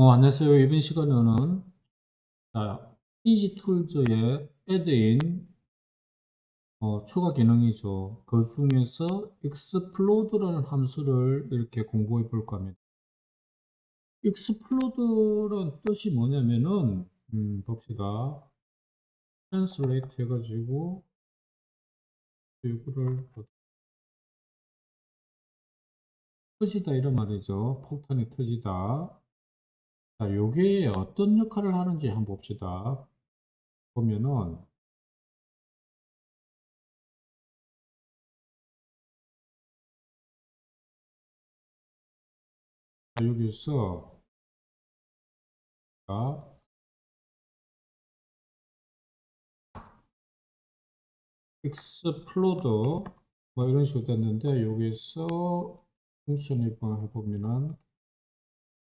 어, 안녕하세요. 이번 시간에는 자, 이지툴즈의 애드인 어, 추가 기능이죠. 그 중에서 explode라는 함수를 이렇게 공부해 볼 겁니다. explode란 뜻이 뭐냐면은 음, 봅시다. translate 해가지고 이거를 터지다 이런 말이죠. 폭탄이 터지다. 자, 요게 어떤 역할을 하는지 한번 봅시다. 보면은 자, 여기서 자, explode 뭐 이런 식으로 됐는데 여기서 펑션 해보면은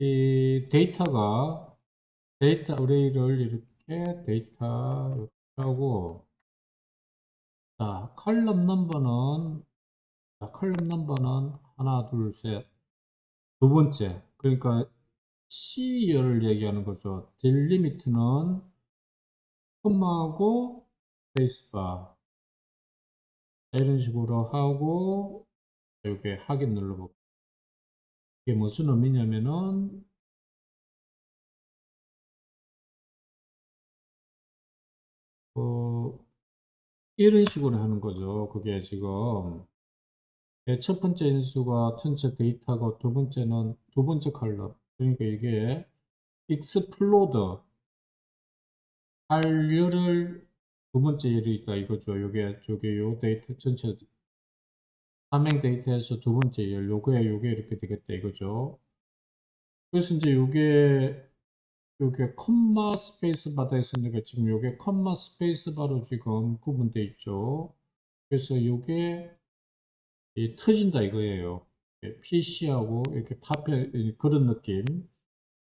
이 데이터가 데이터 어레이를 이렇게 데이터 이렇게 하고. 자 컬럼 넘버는 자 컬럼 넘버는 하나 둘 셋. 두 번째. 그러니까 C열을 얘기하는 거죠. 딜리미트는 콤마하고 베이스바. 이런 식으로 하고 이렇게 확인 눌러보고 이게 무슨 의미냐면은 어, 이런 식으로 하는 거죠. 그게 지금 첫 번째 인수가 전체 데이터고 두 번째는 두 번째 컬럼 그러니까 이게 익스플로드 할 열을 두 번째 열이 있다 이거죠. 요게 저게 요 데이터 전체 삼행 데이터에서 두 번째 열 요게 요게 이렇게 되겠다 이거죠. 그래서 이제 요게 요게 컴마 스페이스 바다 있으니까 지금 요게 컴마 스페이스 바로 지금 구분되어 있죠. 그래서 요게 터진다 이거예요. PC하고 이렇게 파편 그런 느낌.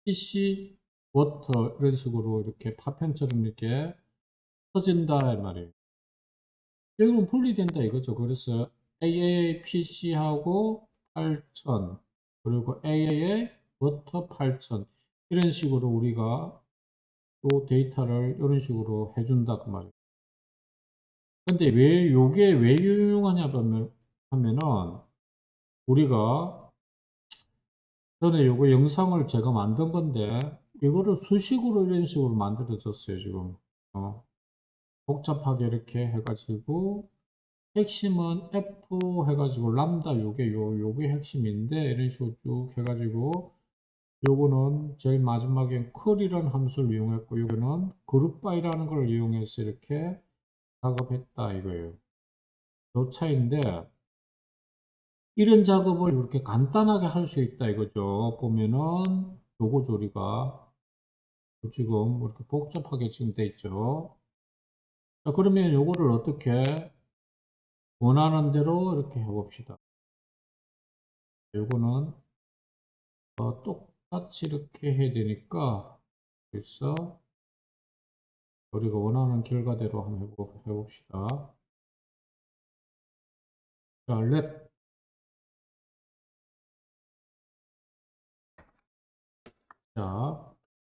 PC 워터 이런 식으로 이렇게 파편처럼 이렇게 터진다 말이에요. 여기는 분리된다 이거죠. 그래서 AAPC하고 8000 그리고 AAA 워터 8000 이런 식으로 우리가 또 데이터를 이런 식으로 해준다 그 말이에요. 근데 왜 요게 왜 유용하냐 하면은 우리가 전에 요거 영상을 제가 만든 건데 이거를 수식으로 이런 식으로 만들어졌어요 지금 어. 복잡하게 이렇게 해가지고 핵심은 F 해가지고 람다 요게 요 요게 핵심인데 이런 식으로 쭉 해가지고 요거는 제일 마지막에 컬이라는 함수를 이용했고 요거는 그룹바이라는 걸 이용해서 이렇게 작업했다 이거예요. 요 차이인데 이런 작업을 이렇게 간단하게 할 수 있다 이거죠. 보면은 요거 조리가 지금 이렇게 복잡하게 지금 돼 있죠. 자, 그러면 요거를 어떻게 원하는 대로 이렇게 해봅시다. 요거는 어, 똑같이 이렇게 해야 되니까 그래서 우리가 원하는 결과대로 한번 해봅시다. 자, 랩 자,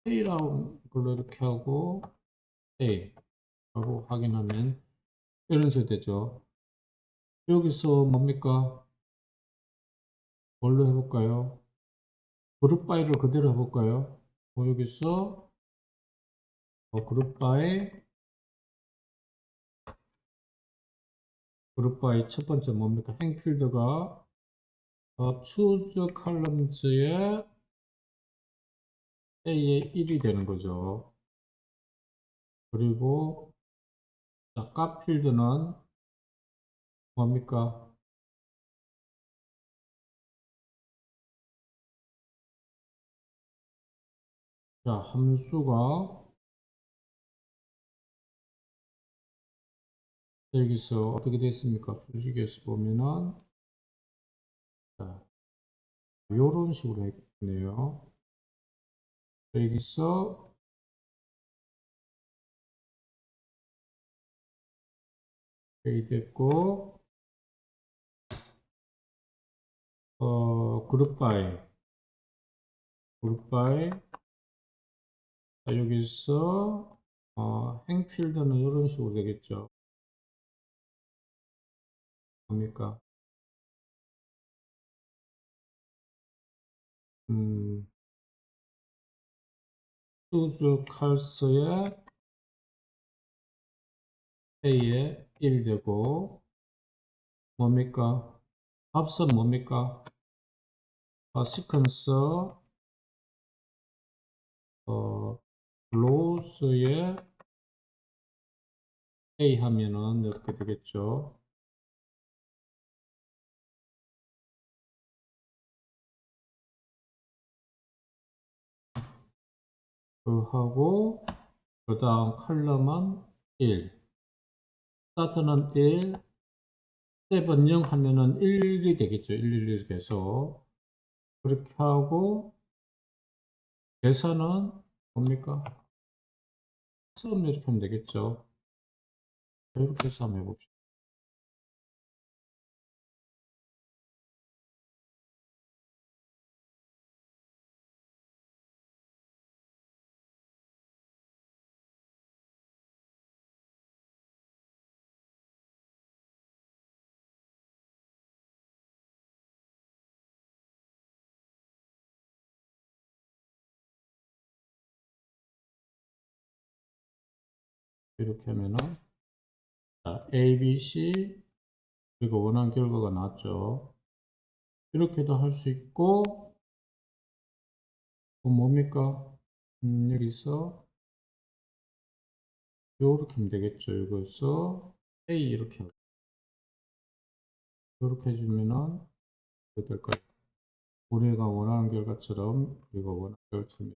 A라는 걸로 이렇게 하고 A 하고 확인하면 이런 식으로 되죠. 여기서 뭡니까? 뭘로 해볼까요? 그룹 바이를 그대로 해볼까요? 뭐 여기서 어, 그룹 바이 그룹 바이 첫 번째 뭡니까? 행필드가 어, choose columns의 A의 1이 되는 거죠. 그리고 자, 값필드는 뭡니까? 자, 함수가 여기서 어떻게 됐습니까? 수식에서 보면은 자, 이런 식으로 했네요. 여기서 이렇게 됐고 어, 그룹 바이 그룹 바이 자, 여기서 어, 행필드는 이런 식으로 되겠죠. 뭡니까? 음, 수주 칼스의 A에 1 되고 뭡니까? 앞선 뭡니까? 어, 시퀀스 어, 로스의 A 하면은 이렇게 되겠죠. 그 하고 그 다음 컬럼은 1 스타트는 1 0 하면은 1이 되겠죠. 111 이렇게 해서 그렇게 하고 계산은 뭡니까? 썸 이렇게 하면 되겠죠. 이렇게 해서 한번 해봅시다 이렇게 하면은 자, A, B, C. 그리고 원하는 결과가 나왔죠. 이렇게도 할 수 있고 또 뭡니까? 음, 여기서 요렇게 하면 되겠죠. 여기서 A 이렇게 하고 이렇게 해주면은 될까요. 우리가 원하는 결과처럼 우리가 원하는 결과처럼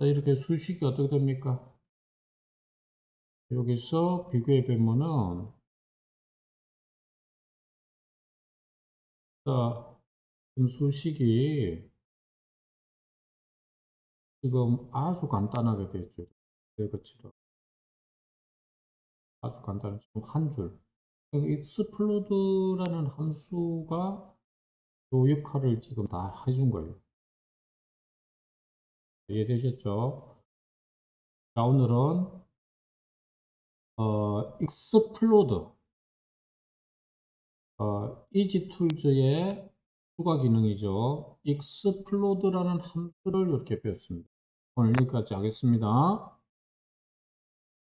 이렇게 수식이 어떻게 됩니까? 여기서 비교해 보면은 자 수식이 지금 아주 간단하게 되죠. 이것처럼 아주 간단한 지금 한 줄. 익스플로드라는 함수가 그 역할을 지금 다 해준 거예요 이해되셨죠? 자 오늘은 어, 익스플로드 어, 이지툴즈의 추가 기능이죠. 익스플로드라는 함수를 이렇게 배웠습니다. 오늘 여기까지 하겠습니다.